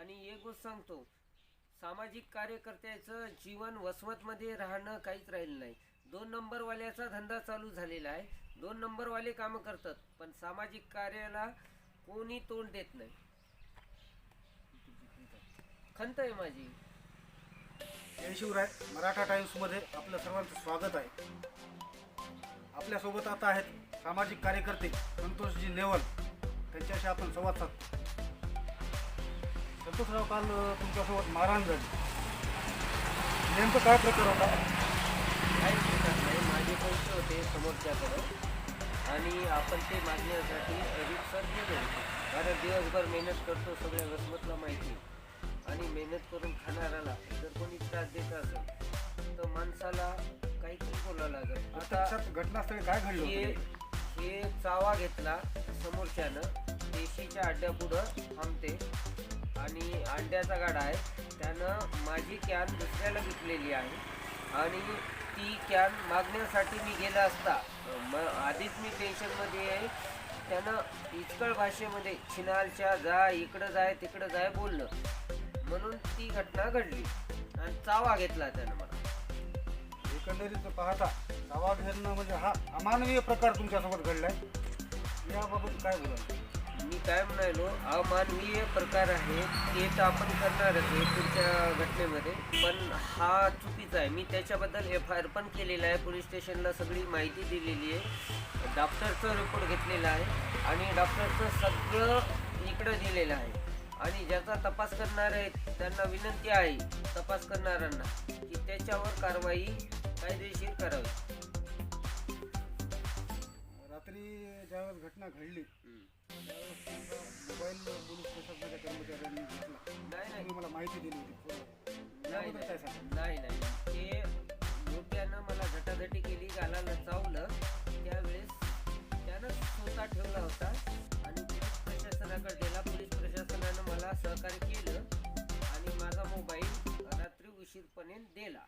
आणि एक गोष्ट सांगतो सामाजिक कार्यकर्त्याचं जीवन वसमतमध्ये राहणं काहीच राहिलं नाही. दोन नंबरवाल्याचा धंदा चालू झालेला आहे. दोन नंबरवाले कामं करतात पण सामाजिक कार्याला कोणी तोंड देत नाही. खंत आहे माझी. जय शिवराय मराठा टाइम्समध्ये आपलं सर्वांचं स्वागत आहे. आपल्यासोबत आता आहेत सामाजिक कार्यकर्ते संतोषजी नेवल. त्यांच्याशी आपण संवाद साधतो. संतोषराव काल तुमच्यासोबत मारहाण झाली नेमकं काय प्रकार होता? काहीच विचार नाही. माझे पैसे होते समोरच्याकडं. आणि आपण ते मागण्यासाठी रितसर गेलो कारण दिवसभर मेहनत करतो सगळ्या वसमतला माहिती. आणि मेहनत करून खाणाऱ्याला जर कोणी त्रास देत असेल तर माणसाला काहीतरी बोलावं लागेल. आता घटनास्थळी काय घडलं हे हे चावा घेतला समोरच्यानं. देशीच्या अड्ड्यापुढं थांबते. आणि अंड्याचा गाडा आहे. त्यानं माझी कॅन दुसऱ्याला विकलेली आहे. आणि ती कॅन मागण्यासाठी मी गेला असता. म आधीच मी टेन्शनमध्ये आहे. त्यानं इचकळ भाषेमध्ये छिनालच्या जा इकडं जाय तिकडं जाय बोललं. म्हणून ती घटना घडली. आणि चावा घेतला त्यानं मला. एकंदरीत पाहता चावा घेणं म्हणजे हा अमानवीय प्रकार तुमच्यासोबत घडलाय. याबाबत काय बोलाल? मी काय म्हणालो अमानवीय प्रकार आहे ते तर आपण करणारच आहे पुढच्या घटनेमध्ये. पण हा चुकीचा आहे. मी त्याच्याबद्दल एफ आय आर पण केलेला आहे. पोलीस स्टेशनला सगळी माहिती दिलेली आहे. डॉक्टरचं रिपोर्ट घेतलेला आहे. आणि डॉक्टरचं सगळं इकडं दिलेलं आहे. आणि ज्याचा तपास करणार आहे त्यांना विनंती आहे तपास करणाऱ्यांना की त्याच्यावर कारवाई कायदेशीर करावी. रात्री ज्यावेळेस घटना घडली त्यावेळेस मोबाईल पोलीस स्टेशनच्या कर्मचाऱ्यांनी घेतला. नाही नाही. तुम्ही मला माहिती दिली होती. फोनवर. नाही याबद्दल काय सांगा नाही नाही. ते मोठ्यानं मला झटाझटी केली गालाला चावलं. त्यावेळेस त्यानं स्वतः ठेवला होता. आणि पोलीस प्रशासनाकडे गेला. पोलीस प्रशासनानं मला सहकार्य केलं. आणि माझा मोबाईल रात्री उशीरपणे दिला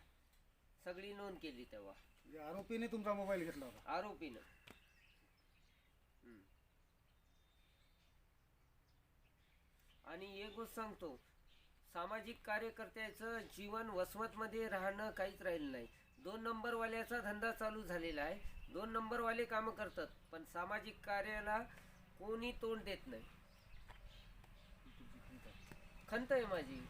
सगळी नोंद केली तेव्हा. म्हणजे आरोपीने तुमचा मोबाईल घेतला होता? आरोपीनं. आणि एक गोष्ट सांगतो सामाजिक कार्यकर्त्याचं जीवन वसमतमध्ये राहणं काहीच राहिलं नाही. दोन नंबरवाल्याचा धंदा चालू झालेला आहे. दोन नंबरवाले कामं करतात पण सामाजिक कार्याला कोणी तोंड देत नाही. खंत आहे माझी.